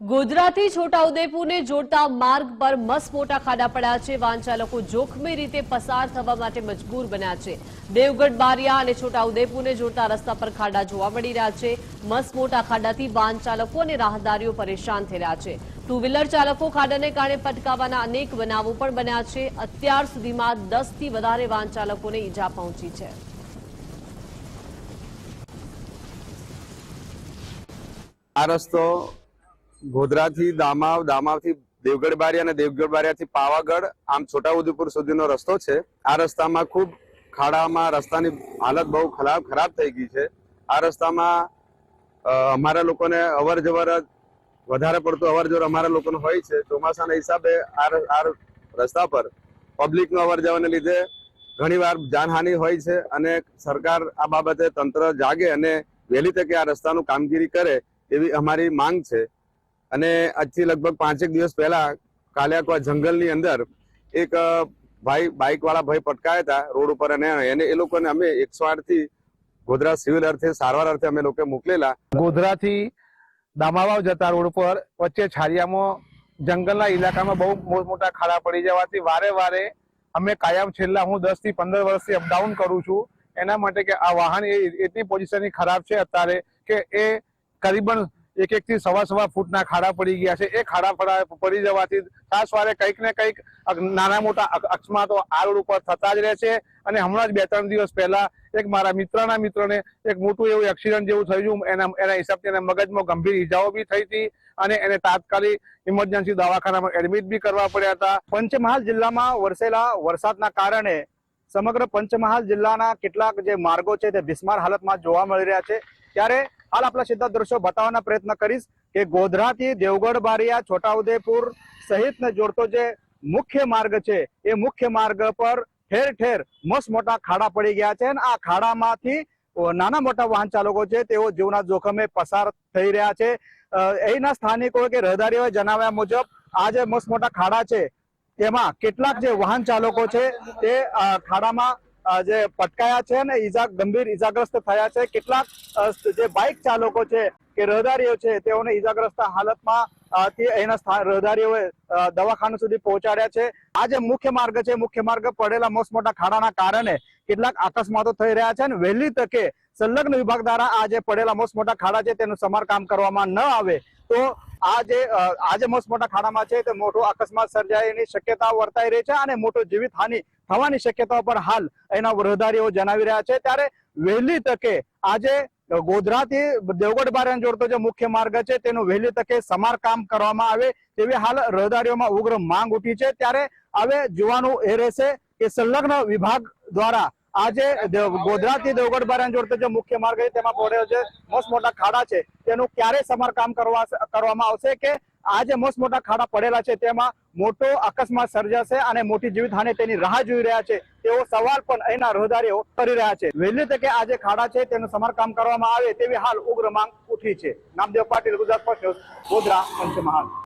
ગોધરાથી છોટાઉદેપુરને જોડતા માર્ગ પર મસ મોટા ખાડા પડ્યા છે. વાહન ચાલકો જોખમી રીતે પસાર થવા માટે મજબૂર બન્યા છે. દેવગઢ, બારિયા અને છોટાઉદેપુરને જોડતા રસ્તા પર ખાડા જોવા મળી રહ્યા છે. મસ મોટા ખાડાથી વાહન ચાલકો અને રાહદારીઓ પરેશાન થઈ રહ્યા છે. ટુ વ્હીલર ચાલકો ખાડાને કારણે પટકાવાના અનેક બનાવો પણ બન્યા છે. અત્યાર સુધીમાં દસથી વધારે વાહન ચાલકોને ઈજા પહોંચી છે. આ રસ્તો ગોધરાથી દામાવ, દામાવથી દેવગઢ બારિયા અને દેવગઢ બારિયાથી પાવાગઢ, આમ છોટાઉદેપુર સુધીનો રસ્તો છે. આ રસ્તામાં ખૂબ ખાડામાં રસ્તાની હાલત બહુ ખરાબ ખરાબ થઈ ગઈ છે. આ રસ્તામાં અમારા લોકોને અવર જવર વધારે પડતું અવર જવર અમારા લોકોને હોય છે. ચોમાસાના હિસાબે આ રસ્તા પર પબ્લિકનો અવર જવરને લીધે ઘણીવાર જાનહાનિ હોય છે અને સરકાર આ બાબતે તંત્ર જાગે અને વહેલી તકે આ રસ્તાનું કામગીરી કરે એવી અમારી માંગ છે. અને આજથી લગભગ પાંચેક દિવસ પહેલા કાલિયાકવા જંગલની અંદર એક ભાઈ બાઇક વાળા ભાઈ પટકાયા હતા રોડ ઉપર અને એને એ લોકોને અમે એકસો આઠથી ગોધરા સિવિલ અર્થે, સારવાર અર્થે અમે લોકો મોકલેલા. ગોધરાથી દામાવાવ જતા રોડ પર વચ્ચે છારિયામાં જંગલના ઇલાકામાં બહુ મોટા ખાડા પડી જવાથી વારે વારે અમે કાયમ છેલ્લા હું દસથી પંદર વર્ષથી અપડાઉન કરું છું. એના માટે કે આ વાહન એ, એટલી પોઝિશનની ખરાબ છે અત્યારે કે એ કરીબન એક એક થી સવા સવા ફૂટના ખાડા પડી ગયા છે. એ ખાડા પડા પડી જવાથી ખાસ વારે કંઈક ને કંઈક નાના મોટા અક- અકસ્માતો આ ઉપર થતા જ રહે છે. અને હમણાં જ બે ત્રણ દિવસ પહેલા એક મારા મિત્રના મિત્રને એક મોટું એવું એક્સિડન્ટ જેવું થયું. એના એના હિસાબથી એને મગજમાં ગંભીર ઈજાઓ બી થઈ હતી અને એને તાત્કાલિક ઇમરજન્સી દવાખાનામાં એડમિટ બી કરવા પડ્યા હતા. પંચમહાલ જિલ્લામાં વરસેલા વરસાદના કારણે સમગ્ર પંચમહાલ જિલ્લાના કેટલાક જે માર્ગો છે તે બિસ્માર હાલતમાં જોવા મળી રહ્યા છે. ત્યારે હાલ આપણા સીધા દ્રશ્યો બતાવવાના પ્રયત્ન કરીશ કે ગોધરાથી દેવગઢ બારિયા છોટાઉદેપુર સહિતને જોડતો જે મુખ્ય માર્ગ છે, એ મુખ્ય માર્ગ પર ઠેર ઠેર મસ્ત મોટા ખાડા પડી ગયા છે અને આ ખાડામાંથી નાના મોટા વાહન ચાલકો છે, તેઓ જીવના જોખમે પસાર થઈ રહ્યા છે. અહીંના સ્થાનિકો કે રહેદારીઓએ જણાવ્યા મુજબ આ જે મસ્ત મોટા ખાડા છે, તેમાં કેટલાક જે વાહન ચાલકો છે, તે ખાડામાં જે પટકાયા છે અને ઈજા, ગંભીર ઈજાગ્રસ્ત થયા છે. કેટલાક જે બાઇક ચાલકો છે કે રહદારીઓ છે, તેઓને ઈજાગ્રસ્ત હાલતમાં સ્થા- રહદારીઓએ દવાખાના સુધી પહોંચાડ્યા છે. આ જે મુખ્ય માર્ગ છે, મુખ્ય માર્ગ પડેલા મોસ્ટ મોટા ખાડાના કારણે કેટલાક અકસ્માતો થઈ રહ્યા છે અને વહેલી તકે સંલગ્ન વિભાગ દ્વારા આ જે પડેલા મોસ્ટ મોટા ખાડા છે, તેનું સમારકામ કરવામાં ન આવે તો આ જે આજે મોસ્ટ મોટા ખાડામાં છે, તે મોટો અકસ્માત સર્જાયની શક્યતા વર્તાઈ રહી છે અને મોટો જીવિત હાનિ થવાની શક્યતાઓ પણ હાલ એના રહદારીઓ જણાવી રહ્યા છે. ત્યારે વહેલી તકે આજે ગોધરાથી દેવગઢ બારિયાને જોડતો જે મુખ્ય માર્ગ છે તેનું વહેલી તકે સમારકામ કરવામાં આવે તેવી હાલ રહદારીઓમાં ઉગ્ર માંગ ઉઠી છે. ત્યારે હવે જોવાનું એ રહેશે કે સંલગ્ન વિભાગ દ્વારા આજે ગોધરાથી દેવગઢ બારિયાને જોડતો જે મુખ્ય માર્ગ છે તેમાં પડ્યો છે મોસ્ટ મોટા ખાડા છે તેનું ક્યારે સમારકામ કરવા કરવામાં આવશે કે આ જે મોસ્ટ મોટા ખાડા પડેલા છે. તેમાં મોટો અકસ્માત સર્જાશે અને મોટી જીવિતહાનિ તેની રાહ જોઈ રહ્યા છે. તેવો સવાલ પણ અહીંના રોધારીઓ કરી રહ્યા છે. વહેલી તકે આ જે ખાડા છે, તેનું સમારકામ કરવામાં આવે તેવી હાલ ઉગ્ર માંગ ઉઠી છે. નામદેવ પાટીલ, ગુજરાત ફર્સ્ટ ગોધરા, પંચમહાલ.